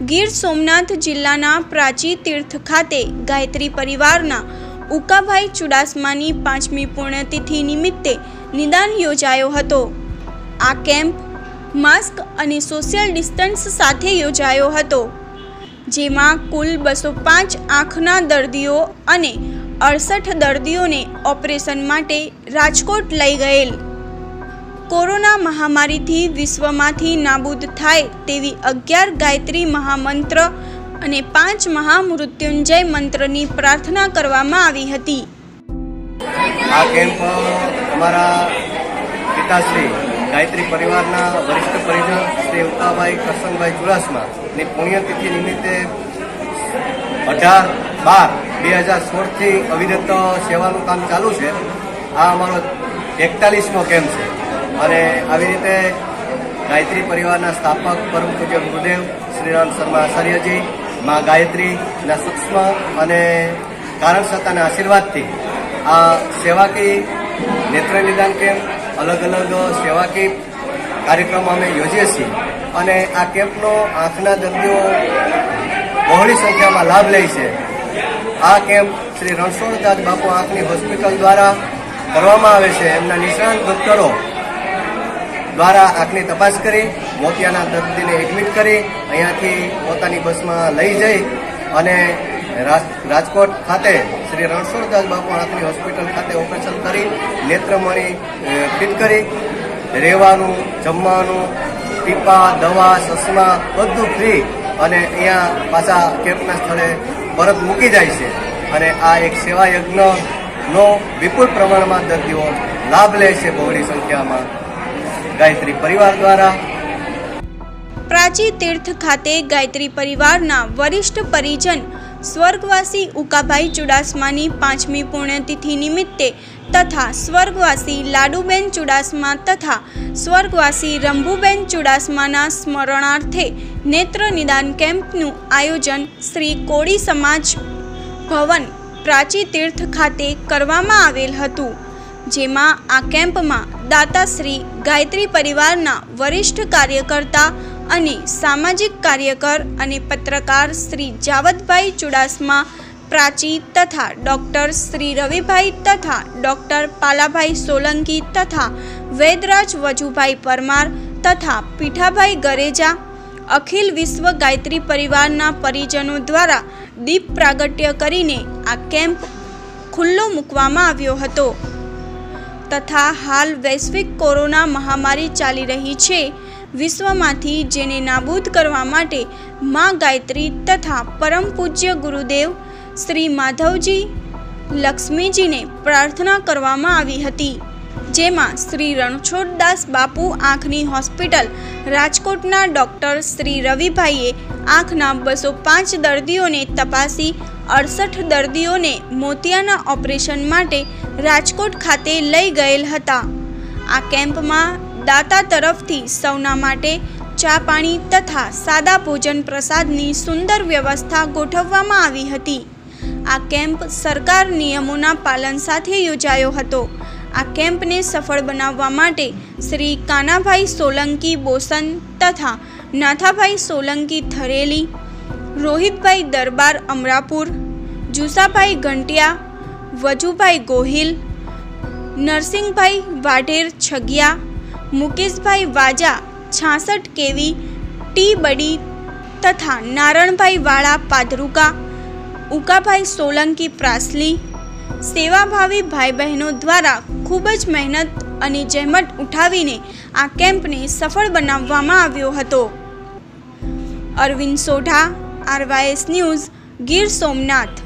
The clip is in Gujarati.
ગીર સોમનાથ જિલ્લાના પ્રાચી તીર્થ ખાતે ગાયત્રી પરિવારના ઉકાભાઈ ચુડાસમાની પાંચમી પુણ્યતિથિ નિમિત્તે નિદાન યોજાયો હતો. આ કેમ્પ માસ્ક અને સોશિયલ ડિસ્ટન્સ સાથે યોજાયો હતો, જેમાં કુલ બસો પાંચ આંખના દર્દીઓ અને અડસઠ દર્દીઓને ઓપરેશન માટે રાજકોટ લઈ ગયેલ. કોરોના મહામારીથી વિશ્વમાંથી નાબૂદ થાય તેવી અગિયાર ગાયત્રી મહામંત્ર અને પાંચ મહામૃત્યુંજય મંત્રની પ્રાર્થના કરવામાં આવી હતી. આ કેમ્પ અમારા પિતાશ્રી, ગાયત્રી પરિવારના વરિષ્ઠ પરિજન શ્રી ઉકાભાઈ કરસનભાઈ ચુડાસમા ની પુણ્યતિથિ નિમિત્તે અઢાર બાર બે હજાર સોળથી અવિરત સેવાનું કામ ચાલુ છે. આ અમારો એકતાલીસમો કેમ્પ છે. અને આવી રીતે ગાયત્રી પરિવારના સ્થાપક પરમ પૂજ્ય ગુરુદેવ શ્રીરામ શર્મા આચાર્યજી, મા ગાયત્રીના સૂક્ષ્મ અને કારણ સત્તાના આશીર્વાદથી આ સેવાકી નેત્ર નિદાન કેમ્પ, અલગ અલગ સેવાકી કાર્યક્રમો અમે યોજીએ છીએ અને આ કેમ્પનો આંખના દર્દીઓ બહોળી સંખ્યામાં લાભ લે છે. આ કેમ્પ શ્રી રણછોડદાસ બાપુ આંખની હોસ્પિટલ દ્વારા કરવામાં આવે છે. એમના નિષ્ણાંત ડોક્ટરો દ્વારા આંખની તપાસ કરી, મોતિયાના દર્દીને એડમિટ કરી, અહીંયાથી પોતાની બસમાં લઈ જઈ અને રાજ- રાજકોટ ખાતે શ્રી રણછોડદાસ બાપુ આંખની હોસ્પિટલ ખાતે ઓપરેશન કરી નેત્રમણી ફિટ કરી, રહેવાનું, જમવાનું ટીપા દવા ચશ્મા બધું ફ્રી અને અહીંયા પાછા કેમ્પના સ્થળે પરત મૂકી જાય છે. અને આ એક સેવા યજ્ઞનો વિપુલ પ્રમાણમાં દર્દીઓ લાભ લે છે બહોળી સંખ્યામાં. ગાયત્રી પરિવાર દ્વારા. પ્રાચી તીર્થ ખાતે ગાયત્રી પરિવારના વરિષ્ઠ પરિજન સ્વર્ગવાસી ઉકાભાઈ ચુડાસમાની પાંચમી પુણ્યતિથિ નિમિત્તે તથા સ્વર્ગવાસી લાડુબેન ચુડાસમા તથા સ્વર્ગવાસી રંભુબેન ચુડાસમાના સ્મરણાર્થે નેત્ર નિદાન કેમ્પનું આયોજન શ્રી કોળી સમાજ ભવન પ્રાચી તીર્થ ખાતે કરવામાં આવેલ હતું. જેમાં આ કેમ્પમાં દાતાશ્રી ગાયત્રી પરિવારના વરિષ્ઠ કાર્યકર્તા અને સામાજિક કાર્યકર અને પત્રકાર શ્રી જાવતભાઈ ચુડાસમા, પ્રાચી તથા ડૉક્ટર શ્રી રવિભાઈ તથા ડૉક્ટર પાલાભાઈ સોલંકી તથા વેદરાજ વજુભાઈ પરમાર તથા પીઠાભાઈ ગરેજા, અખિલ વિશ્વ ગાયત્રી પરિવારના પરિજનો દ્વારા દીપ પ્રાગટ્ય કરીને આ કેમ્પ ખુલ્લો મૂકવામાં આવ્યો હતો. તથા હાલ વૈશ્વિક કોરોના મહામારી ચાલી રહી છે. વિશ્વમાંથી જેને નાબૂદ કરવા માટે મા ગાયત્રી તથા પરમ પૂજ્ય ગુરુદેવ શ્રી માધવજી લક્ષ્મીજીને પ્રાર્થના કરવામાં આવી હતી. જેમાં શ્રી રણછોડદાસ બાપુ આંખની હોસ્પિટલ, રાજકોટના ડૉક્ટર શ્રી રવિભાઈએ આંખના બસો પાંચ દર્દીઓને તપાસી, અડસઠ દર્દીઓને મોતિયાના ઓપરેશન માટે રાજકોટ ખાતે લઈ ગયેલ હતા. આ કેમ્પમાં દાતા તરફથી સૌના માટે ચા પાણી તથા સાદા ભોજન પ્રસાદની સુંદર વ્યવસ્થા ગોઠવવામાં આવી હતી. આ કેમ્પ સરકાર નિયમોના પાલન સાથે યોજાયો હતો. આ કેમ્પને સફળ બનાવવા માટે શ્રી કાનાભાઈ સોલંકી બોસન તથા નાથાભાઈ સોલંકી થરેલી, રોહિતભાઈ દરબાર અમરાપુર, જુસાભાઈ ઘંટિયા, વજુભાઈ ગોહિલ, નરસિંહભાઈ વાઢેર છગિયા, મુકેશભાઈ વાજા છાસઠ કેવી, ટી બડી તથા નારણભાઈ વાળા પાદરુકા, ઉકાભાઈ સોલંકી પ્રાસલી સેવાભાવી ભાઈ બહેનો દ્વારા ખૂબ જ મહેનત અને જહેમત ઉઠાવીને આ કેમ્પને સફળ બનાવવામાં આવ્યો હતો. Arvind Sodha, RYS news, Gir Somnath.